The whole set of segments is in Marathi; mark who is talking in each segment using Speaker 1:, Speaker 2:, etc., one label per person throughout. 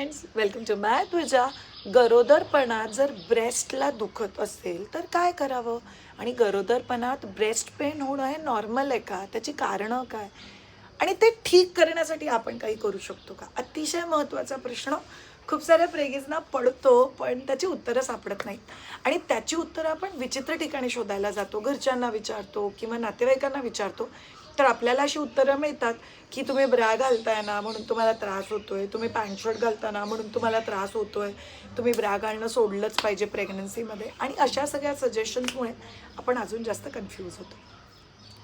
Speaker 1: फ्रेंड्स वेलकम टू माय तुझ्या गरोदरपणात जर ब्रेस्टला दुखत असेल तर काय करावं? आणि गरोदरपणात ब्रेस्ट पेन होणं हे नॉर्मल आहे का? त्याची कारणं काय? आणि ते ठीक करण्यासाठी आपण काही करू शकतो का? अतिशय महत्त्वाचा प्रश्न. खूप साऱ्या प्रेगीजना पडतो पण त्याची उत्तरं सापडत नाहीत. आणि त्याची उत्तरं आपण विचित्र ठिकाणी शोधायला जातो. घरच्यांना विचारतो किंवा नातेवाईकांना विचारतो तर आपल्याला अशी उत्तरं मिळतात की तुम्ही ब्रा घालताय ना म्हणून तुम्हाला त्रास होतोय तुम्ही पॅन्ट शर्ट घालताना म्हणून तुम्हाला त्रास होतोय तुम्ही ब्रा घालणं सोडलंच पाहिजे प्रेग्नन्सीमध्ये. आणि अशा सगळ्या सजेशन्समुळे आपण अजून जास्त कन्फ्यूज होतो.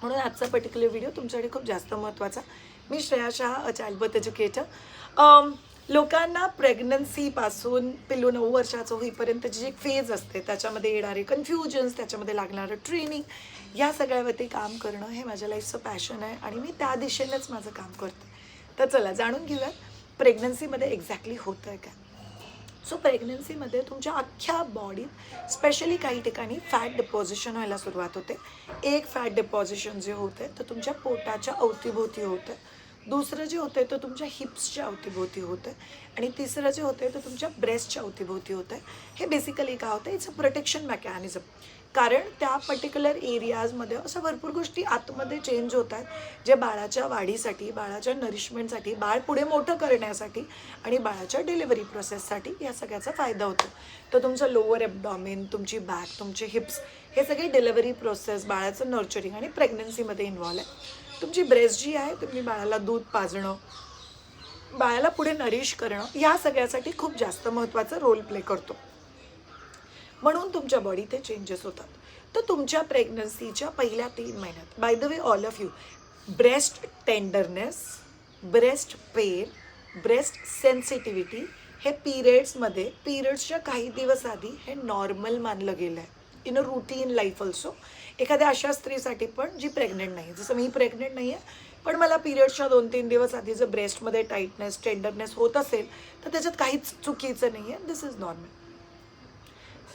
Speaker 1: म्हणून आजचा पर्टिक्युलर व्हिडिओ तुमच्यासाठी खूप जास्त महत्त्वाचा. मी Shreya Shah a childbirth educator लोकांना प्रेग्नन्सीपासून पिल्लू नऊ वर्षाचं होईपर्यंतची जी फेज असते त्याच्यामध्ये येणारे कन्फ्युजन्स त्याच्यामध्ये लागणारं ट्रेनिंग या सगळ्यावरती काम करणं हे माझ्या लाईफचं पॅशन आहे आणि मी त्या दिशेनेच माझं काम करते. तर चला जाणून घेऊयात प्रेग्नन्सीमध्ये एक्झॅक्टली होतं आहे काय. सो प्रेग्नन्सीमध्ये तुमच्या अख्ख्या बॉडीत स्पेशली काही ठिकाणी फॅट डिपॉझिशन व्हायला सुरुवात होते. एक फॅट डिपॉझिशन जे होते तर तुमच्या पोटाच्या अवतीभोवती होतं. दुसरं जे होतं तर तुमच्या हिप्सच्या अवतीभोवती होतं. आणि तिसरं जे होतं तर तुमच्या ब्रेस्टच्या अवतीभोवती होतं. हे बेसिकली काय होतं? इट्स अ प्रोटेक्शन मेकॅनिझम कारण त्या पर्टिक्युलर एरियाजमध्ये अशा भरपूर गोष्टी आतमध्ये चेंज होतात जे बाळाच्या वाढीसाठी बाळाच्या नरिशमेंटसाठी बाळ पुढे मोठं करण्यासाठी आणि बाळाच्या डिलिव्हरी प्रोसेससाठी या सगळ्याचा फायदा होतो. तर तुमचं लोअर एबडॉमिन तुमची बॅक तुमचे हिप्स हे सगळे डिलिव्हरी प्रोसेस बाळाचं नर्चरिंग आणि प्रेग्नन्सीमध्ये इन्व्हॉल्व आहे तुमची ब्रेस्ट जी आहे तुम्ही बाळाला दूध पाजणं बाळाला पुढे नरिश करणं या सगळ्यासाठी खूप जास्त महत्त्वाचा रोल प्ले करतो. म्हणून तुमच्या बॉडीत ते चेंजेस होतात. तर तुमच्या प्रेग्नन्सीच्या पहिल्या तीन महिन्यात by the way all of you breast tenderness breast pain breast sensitivity हे पिरियड्समध्ये पिरियड्सच्या काही दिवस आधी हे नॉर्मल मानलं गेलं आहे in a routine life also एखाद्या अशा स्त्रीसाठी पण जी प्रेग्नेंट नाही जसं मी प्रेग्नेंट नाही आहे पण मला पिरियड्सच्या दोन तीन दिवस आधी जर ब्रेस्टमध्ये टाईटनेस टेंडरनेस होत असेल तर त्याच्यात काहीच चुकीचं नाही आहे दिस इज नॉर्मल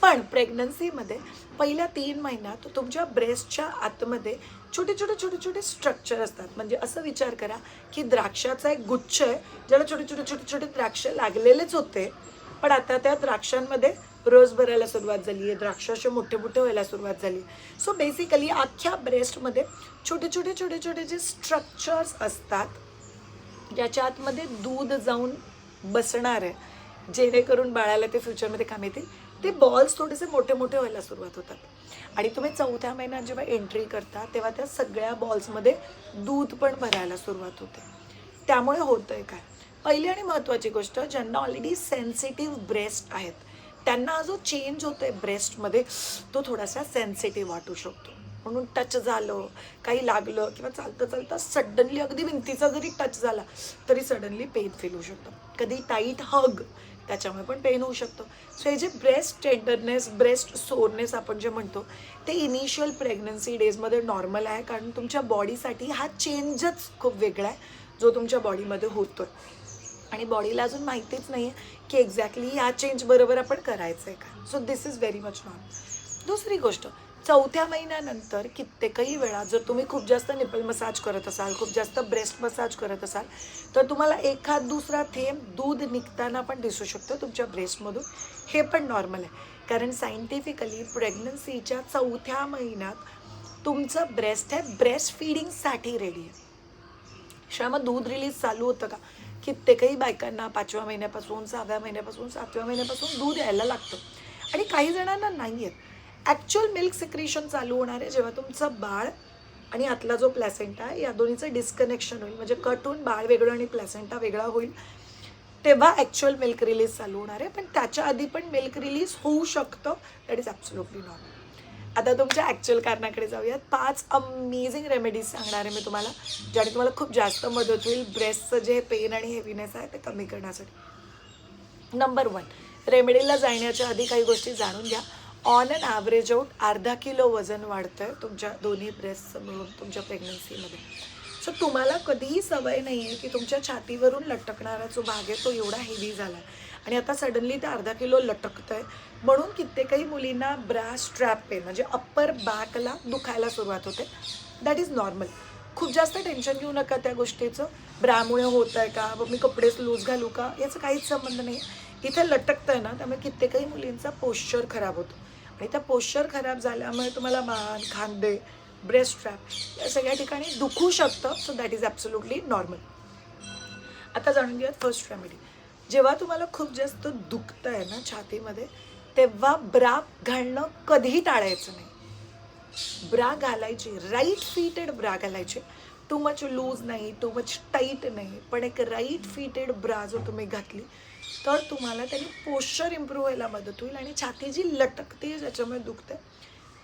Speaker 1: पण प्रेग्नन्सीमध्ये पहिल्या तीन महिन्यात तुमच्या ब्रेस्टच्या आतमध्ये छोटे छोटे छोटे छोटे स्ट्रक्चर असतात. म्हणजे असं विचार करा की द्राक्षाचा एक गुच्छ आहे ज्याला छोटे छोटे छोटे छोटे द्राक्ष लागलेलेच होते. पण आता त्या द्राक्षांमध्ये रोज भरायला सुरुवात झाली आहे. द्राक्ष असे मोठे मोठे व्हायला सुरुवात झाली सो बेसिकली अख्ख्या ब्रेस्टमध्ये छोटे छोटे छोटे छोटे जे स्ट्रक्चर्स असतात ज्याच्या आतमध्ये दूध जाऊन बसणार आहे. जेणेकरून बाळाला ते फ्युचरमध्ये काम येतील. ते बॉल्स थोडेसे मोठे मोठे व्हायला सुरुवात होतात. आणि तुम्ही चौथ्या महिन्यात जेव्हा एंट्री करता तेव्हा त्या सगळ्या बॉल्समध्ये दूध पण भरायला सुरुवात होते. त्यामुळे होतं आहे काय? पहिली आणि महत्त्वाची गोष्ट ज्यांना ऑलरेडी सेन्सिटिव्ह ब्रेस्ट आहेत त्यांना जो चेंज होतो आहे ब्रेस्टमध्ये तो थोडासा सेन्सिटिव्ह वाटू शकतो. म्हणून टच झालं काही लागलं किंवा चालतं चालतं सडनली अगदी भिंतीचा जरी टच झाला तरी सडनली पेन फील होऊ शकतं. कधी टाईट हग त्याच्यामुळे पण पेन होऊ शकतं. सो हे जे ब्रेस्ट टेंडरनेस ब्रेस्ट सोरनेस आपण जे म्हणतो ते इनिशियल प्रेग्नन्सी डेजमध्ये नॉर्मल आहे. कारण तुमच्या बॉडीसाठी हा चेंजच खूप वेगळा आहे जो तुमच्या बॉडीमध्ये होतो आणि बॉडीला अजून माहितीच नाही आहे की एक्झॅक्टली ह्या चेंज बरोबर आपण करायचं आहे का. So this is very much normal दुसरी गोष्ट चौथ्या महिन्यानंतर कित्येकही वेळा जर तुम्ही खूप जास्त निपल मसाज करत असाल खूप जास्त ब्रेस्ट मसाज करत असाल तर तुम्हाला एखाद दुसरा थेंब दूध निघताना पण दिसू शकतो तुमच्या ब्रेस्टमधून. हे पण नॉर्मल आहे. कारण सायंटिफिकली प्रेग्नन्सीच्या चौथ्या महिन्यात तुमचं ब्रेस्ट हे ब्रेस्ट फिडिंगसाठी रेडी आहे. शिवाय मग दूध रिलीज चालू होतं का? कित्येकही बायकांना पाचव्या महिन्यापासून सहाव्या महिन्यापासून सातव्या महिन्यापासून दूध यायला लागतं. आणि काही जणांना नाही आहेत ॲक्च्युअल मिल्क सिक्रेशन चालू होणार आहे जेव्हा तुमचं बाळ आणि आतला जो प्लॅसेंटा आहे या दोन्हीचं डिस्कनेक्शन होईल. म्हणजे कट होऊन बाळ वेगळं आणि प्लॅसेंटा वेगळा होईल. तेव्हा ॲक्च्युअल मिल्क रिलीज चालू होणार आहे. पण त्याच्या आधी पण मिल्क रिलीज होऊ शकतं. दॅट इज ॲब्सोल्युटली नॉर्मल आता तुमच्या ॲक्च्युअल कारणाकडे जाऊयात. पाच अमेझिंग रेमेडीज सांगणार आहे मी तुम्हाला ज्याने तुम्हाला खूप जास्त मदत होईल. ब्रेस्टचं जे पेन आणि हेवीनेस आहे ते कमी करण्यासाठी. नंबर वन रेमेडीला जाण्याच्या आधी काही गोष्टी जाणून घ्या. ऑन अन ॲव्हरेज आउट अर्धा किलो वजन वाढतं आहे तुमच्या दोन्ही ब्रेस्टचं मिळून तुमच्या प्रेग्नन्सीमध्ये सो तुम्हाला कधीही सवय नाही आहे की तुमच्या छातीवरून लटकणारा जो भाग आहे तो एवढा हेवी झाला. आहे आणि आता सडनली ते अर्धा किलो लटकतं आहे म्हणून कित्येकही मुलींना ब्रा स्ट्रॅप पेन म्हणजे अप्पर बॅकला दुखायला सुरुवात होते. दॅट इज नॉर्मल खूप जास्त टेन्शन घेऊ नका त्या गोष्टीचं. ब्रामुळे होत आहे का? मग मी कपडेच लूज घालू का? याचा काहीच संबंध नाही इथे लटकतं आहे ना त्यामुळे कित्येकही मुलींचा पोश्चर खराब होतो. आणि त्या पोश्चर खराब झाल्यामुळे तुम्हाला मान खांदे ब्रेस्ट स्ट्रॅप या सगळ्या ठिकाणी दुखू शकतं. So that is absolutely normal आता जाणून घेऊयात फर्स्ट रेमेडी जेव्हा तुम्हाला खूप जास्त दुखतं आहे ना छातीमध्ये तेव्हा ब्रा घालणं कधीही टाळायचं नाही. ब्रा घालायची राईट फिटेड ब्रा घालायची. टू मच लूज नाही टू मच टाईट नाही. पण एक राईट फिटेड ब्रा जो तुम्ही घातली तर तुम्हाला त्याने पोश्चर इम्प्रूव्ह व्हायला मदत होईल आणि छाती जी लटकते ज्याच्यामुळे दुखते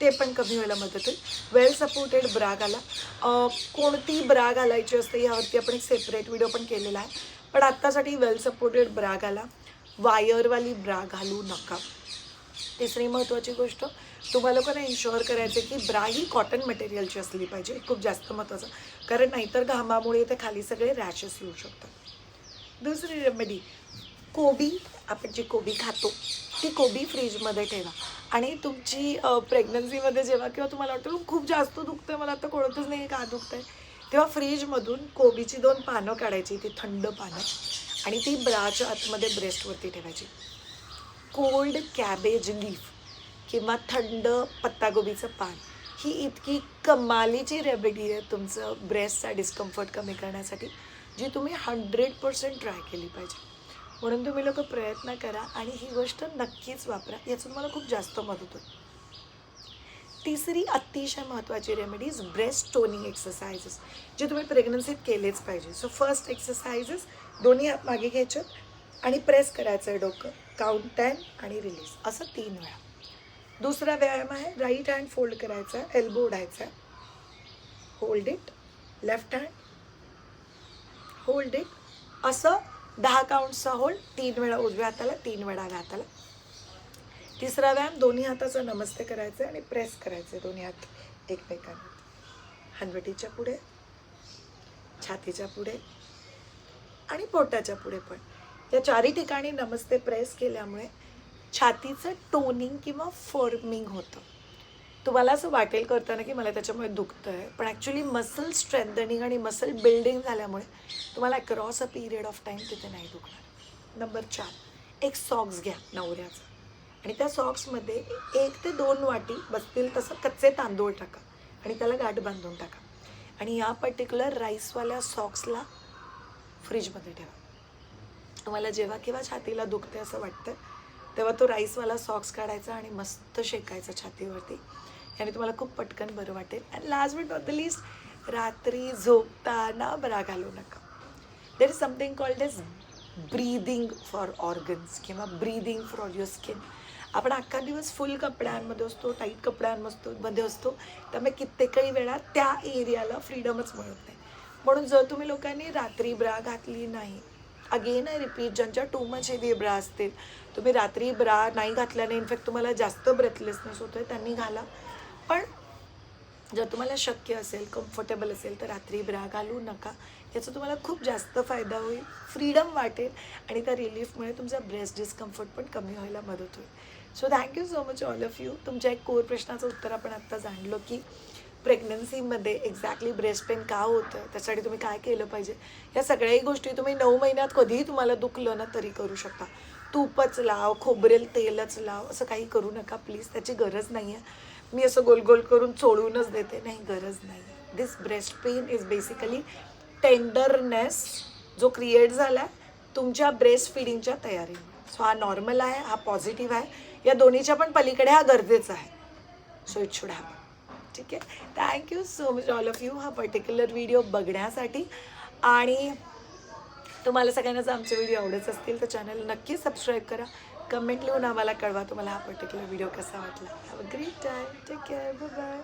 Speaker 1: ते पण कमी व्हायला मदत होईल. वेल सपोर्टेड ब्रा घाला कोणती ब्रा घालायची असते यावरती आपण एक सेपरेट व्हिडिओ पण केलेला आहे. पण आत्तासाठी वेल सपोर्टेड ब्रा घाला वायरवाली ब्रा घालू नका. तिसरी महत्त्वाची गोष्ट तुम्हाला लोकांना इन्शुअर करायचं की ब्रा ही कॉटन मटेरियलची असली पाहिजे. हे खूप जास्त महत्त्वाचं. कारण नाहीतर घामामुळे ते खाली सगळे रॅशेस येऊ शकतात. दुसरी रेमेडी कोबी आपण जी कोबी खातो ती कोबी फ्रीजमध्ये ठेवा. आणि तुमची प्रेग्नन्सीमध्ये जेव्हा किंवा तुम्हाला वाटतं "खूप- जास्त जास्त आहे मला आता कळतच नाही का दुखतंय? तेव्हा फ्रीजमधून कोबीची दोन पानं काढायची ती थंड पानं आणि ती ब्राच्या आतमध्ये ब्रेस्टवरती ठेवायची. कोल्ड कॅबेज लीफ किंवा थंड पत्तागोबीचं पान ही इतकी कमालीची रेमेडी आहे तुमचं ब्रेस्टचा डिस्कम्फर्ट कमी करण्यासाठी जी तुम्ही हंड्रेड पर्सेंट ट्राय केली पाहिजे. म्हणून तुम्ही लोक प्रयत्न करा आणि ही गोष्ट नक्कीच वापरा. याचं मला खूप जास्त मदत होईल. तिसरी अतिशय महत्त्वाची रेमेडीज ब्रेस्ट टोनिंग एक्सरसाइजेस जे तुम्ही प्रेग्नन्सीत केलेच पाहिजे. सो फर्स्ट एक्सरसाइजेस दोन्ही हात मागे घ्यायचे आणि प्रेस करायचं आहे डोकं. काउंट टेन आणि रिलीज असं तीन वेळा. दुसरा व्यायाम आहे राईट हँड फोल्ड करायचा आहे एल्बो ओढायचा आहे hold it left hand hold it असं दहा काउंटचा होल्ड तीन वेळा उजव्या हाताला तीन वेळा डाव्या हाताला. तिसरा व्यायाम दोन्ही हाताचा नमस्ते करायचं आणि प्रेस करायचे दोन्ही हात एकमेकांना. हनवटीच्या पुढे छातीच्या पुढे आणि पोटाच्या पुढे पण. या चारही ठिकाणी नमस्ते प्रेस केल्यामुळे छातीचं टोनिंग किंवा फॉर्मिंग होतं. तुम्हाला असं वाटेल करताना की मला त्याच्यामुळे दुखतं आहे पण ॲक्च्युली मसल स्ट्रेंथनिंग आणि मसल बिल्डिंग झाल्यामुळे तुम्हाला across a period of time तिथे नाही दुखणार. नंबर चार एक सॉक्स घ्या नवऱ्याचा. आणि त्या सॉक्समध्ये एक ते दोन वाटी बसतील तसं कच्चे तांदूळ टाका आणि त्याला गाठ बांधून टाका. आणि या पर्टिक्युलर राईसवाल्या सॉक्सला फ्रीजमध्ये ठेवा. तुम्हाला जेव्हा केव्हा छातीला दुखते असं वाटतं तेव्हा तो राईसवाला सॉक्स काढायचा आणि मस्त शेकायचा छातीवरती. याने तुम्हाला खूप पटकन बरं वाटेल. And last but not the least रात्री झोपताना बरा घालू नका. There is something called is breathing for organs किंवा ब्रीदिंग फॉर युअर स्किन आपण अख्खा दिवस फुल कपड्यांमध्ये असतो टाईट कपड्यांमध्ये मध्ये असतो. त्यामुळे कित्येकही वेळा त्या एरियाला फ्रीडमच मिळत नाही. म्हणून जर तुम्ही लोकांनी रात्री ब्रा घातली नाही अगेन आय रिपीट ज्यांच्या टू मच हेवी ब्रा असतील. तुम्ही रात्री ब्रा नाही घातल्याने इनफॅक्ट तुम्हाला जास्त ब्रेथलेसनेस होतोय त्यांनी घाला. पण जर तुम्हाला शक्य असेल कम्फर्टेबल असेल तर रात्री ब्रा घालू नका. याचा तुम्हाला खूप जास्त फायदा होईल फ्रीडम वाटेल आणि त्या रिलीफमुळे तुमचा ब्रेस्ट डिस्कम्फर्ट पण कमी व्हायला मदत होईल. So thank you so much all of you तुमच्या एक कोर प्रश्नाचं उत्तर आपण आत्ता जाणलो की प्रेग्नन्सीमध्ये एक्झॅक्टली ब्रेस्ट पेन का होतं त्यासाठी तुम्ही काय केलं पाहिजे? या सगळ्याही गोष्टी तुम्ही नऊ महिन्यात कधीही तुम्हाला दुखलं ना तरी करू शकता. तूपच लाव खोबरेल तेलच लाव असं काही करू नका. प्लीज त्याची गरज नाही आहे मी असं गोल गोल करून चोळूनच देते. नाही गरज नाही this breast pain is basically tenderness जो क्रिएट झाला आहे तुमच्या ब्रेस्ट फिडिंगच्या तयारीमुळे सो हा नॉर्मल आहे हा पॉझिटिव्ह आहे. या दोन्हीच्या पण पलीकडे हा गरजेचा आहे. सो इट शुड हॅपन ठीक आहे? Thank you so much all of you हा पर्टिक्युलर व्हिडिओ बघण्यासाठी. आणि तुम्हाला सगळ्यांना जर आमचे व्हिडिओ आवडत असतील तर चॅनल नक्की सबस्क्राईब करा. कमेंट लिहून आम्हाला कळवा तुम्हाला हा पर्टिक्युलर व्हिडिओ कसा वाटला. Have a great time take care bye